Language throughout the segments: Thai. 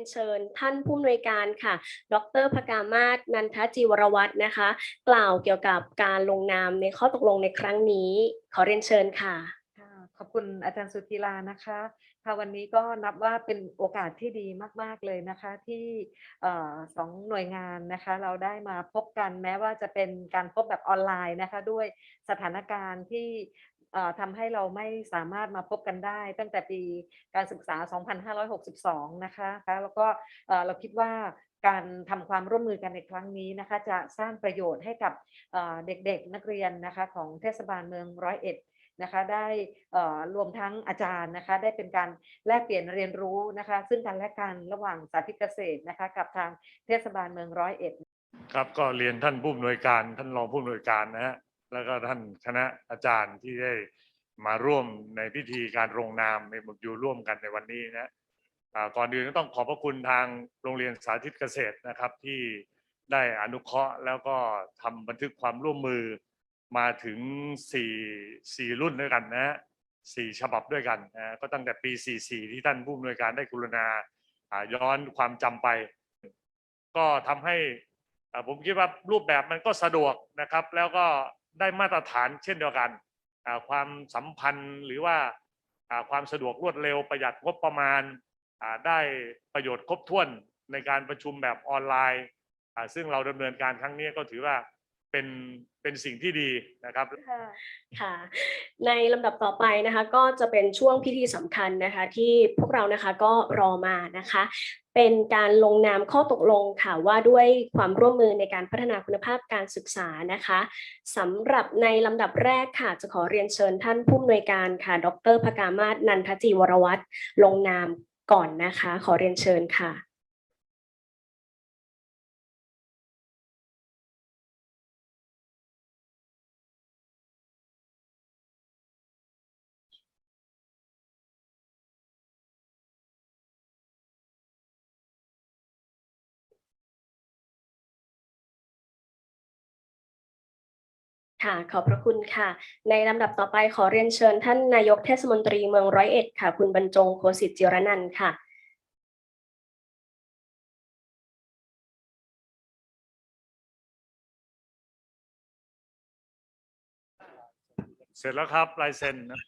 นเชิญ ท่านผู้อำนวยการค่ะ ดรพกามาศนันทจีวรวัฒน์นะคะ กล่าวเกี่ยวกับการลงนามในข้อตกลงในครั้งนี้ ขอเรียนเชิญค่ะ ขอบคุณอาจารย์สุธีลานะคะค่ะวันนี้ก็นับว่าเป็นโอกาสที่ดีมาก ๆ เลยนะคะที่สองหน่วยงานนะคะเราได้มาพบกันแม้ว่าจะเป็นการพบแบบออนไลน์นะคะด้วยสถานการณ์ที่ ทำให้เราไม่สามารถมาพบกันได้ ตั้งแต่ปีการศึกษา 2562 นะคะแล้วก็เราคิดว่าการทำความร่วมมือกันในครั้งนี้นะคะ จะสร้างประโยชน์ให้กับเด็กๆ นักเรียนนะคะของเทศบาลเมืองร้อยเอ็ดนะคะได้รวมทั้งอาจารย์นะคะได้เป็นการแลกเปลี่ยนเรียนรู้นะคะ ซึ่งกันและกันระหว่างสาธิตเกษตรนะคะกับทางเทศบาลเมืองร้อยเอ็ดครับก็เรียนท่านผู้อำนวยการท่านรองผู้อำนวยการนะฮะ แล้วก็ท่านคณะอาจารย์ที่ได้มาร่วมในพิธีการลงนามในบุอยู่ร่วมกันในวันนี้นะก่อนอื่นก็ต้องขอบพระคุณทางโรงเรียนสาธิตเกษตรนะครับที่ได้อนุเคราะห์แล้วก็ทำบันทึกความร่วมมือมาถึงสี่สี่รุ่นด้วยกันนะสี่ฉบับด้วยกันนะก็ตั้งแต่ปี 44 ที่ท่านผู้อำนวยการได้กรุณาย้อนความจำไป ก็ทำให้ผมคิดว่ารูปแบบมันก็สะดวกนะครับ แล้วก็ ได้มาตรฐานเช่นเดียวกันความสัมพันธ์หรือว่าความสะดวกรวดเร็วประหยัดงบประมาณได้ประโยชน์ครบถ้วนในการประชุมแบบออนไลน์ ซึ่งเราดำเนินการครั้งนี้ก็ถือว่า เป็นเป็นสิ่งที่ดีนะครับ ค่ะ ในลำดับต่อไปนะคะก็จะเป็นช่วงพิธีสำคัญนะคะ ที่พวกเรานะคะก็รอมานะคะ เป็นการลงนามข้อตกลงค่ะว่าด้วยความร่วมมือในการพัฒนาคุณภาพการศึกษานะคะสำหรับในลำดับแรกค่ะจะขอเรียนเชิญท่านผู้อำนวยการค่ะ ดรพกามาศนันทจีวรวัตรลงนามก่อนนะคะ ขอเรียนเชิญค่ะ ค่ะ ขอบพระคุณค่ะ ในลำดับต่อไปขอเรียนเชิญท่านนายกเทศมนตรีเมืองร้อยเอ็ดค่ะ คุณบรรจงโคสิตจิรนันท์ค่ะ เสร็จแล้วครับลายเซ็นนะ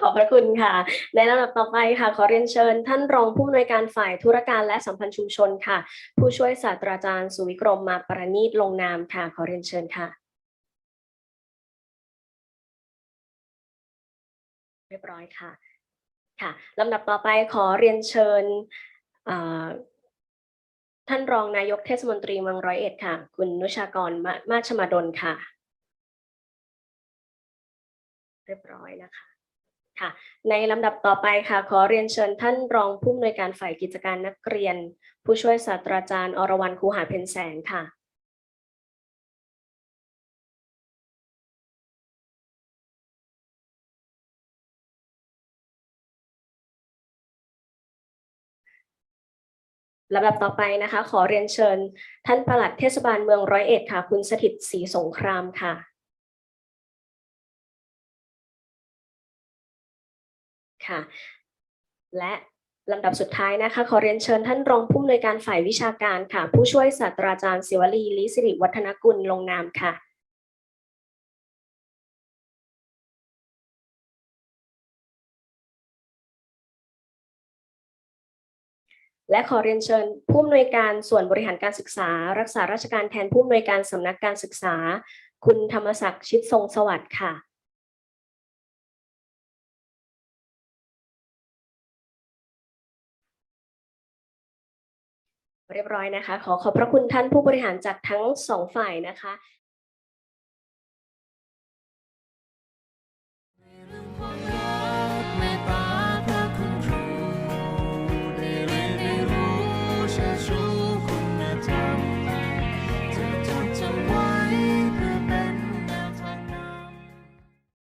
ขอบพระคุณค่ะ ในลำดับต่อไปค่ะ ขอเรียนเชิญ ท่านรองผู้อำนวยการฝ่ายธุรการและสัมพันธ์ชุมชนค่ะ ผู้ช่วยศาสตราจารย์สุวิกรมมาประณีตลงนามค่ะ ขอเรียนเชิญค่ะ เรียบร้อยค่ะค่ะลำดับต่อไปขอเรียนเชิญท่านรองนายกเทศมนตรีเมืองร้อยเอ็ดค่ะ คุณนุชากรมามาชมาดลค่ะ เรียบร้อยนะคะค่ะ ในลำดับต่อไปค่ะ ขอเรียนเชิญท่านรองผู้อำนวยการฝ่ายกิจการนักเรียน ผู้ช่วยศาสตราจารย์อรวรรณคูหาเพ็ญแสงค่ะ ลำดับต่อไปนะคะ ขอเรียนเชิญ ท่านปลัดเทศบาลเมืองร้อยเอ็ดค่ะ คุณสถิตศรีสงครามค่ะ ค่ะ และลำดับสุดท้ายนะคะ ขอเรียนเชิญท่านรองผู้อำนวยการฝ่ายวิชาการค่ะ ผู้ช่วยศาสตราจารย์ศิวลีลิสิริวัฒนกุลลงนามค่ะ และขอเรียนเชิญผู้อำนวยการส่วนบริหารการศึกษา รักษาราชการแทนผู้อำนวยการสำนักการศึกษา คุณธรรมศักดิ์ชิดทรงสวัสดิ์ค่ะ เรียบร้อยนะคะ ขอขอบพระคุณท่านผู้บริหารจากทั้งสองฝ่ายนะคะ